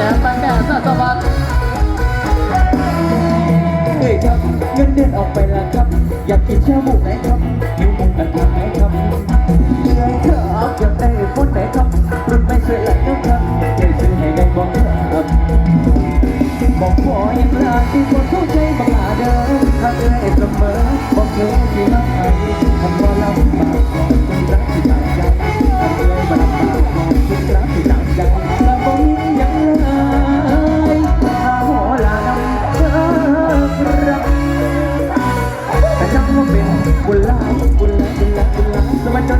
แต่ตั้งแต่สะบัดเฮ้ยครับเงินเดือนออกไปแล้วครับ อยากกินชาบูไหนครับหิวหมูกระทะไหนครับเหนื่อยเธอเอาอยากได้ฟุตไหนครับรุ่นไม่เคยหลับนะครับเคยซื้อให้ไงบอกเธอครับบอกพออย่างลาที่คนเข้าใจบังอาเดินทำเอ้ยเสมอบอกเธอที่ บุญหลายบุญหลายบุญหลายบุญหลายสมัยจนจ็บ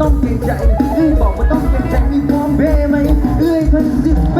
ต้องเกรงใจเอ้ยบอกว่าต้องเปลี่ยนใจมีพร้อมเพย์ไหมเอ้ยพันสิบเป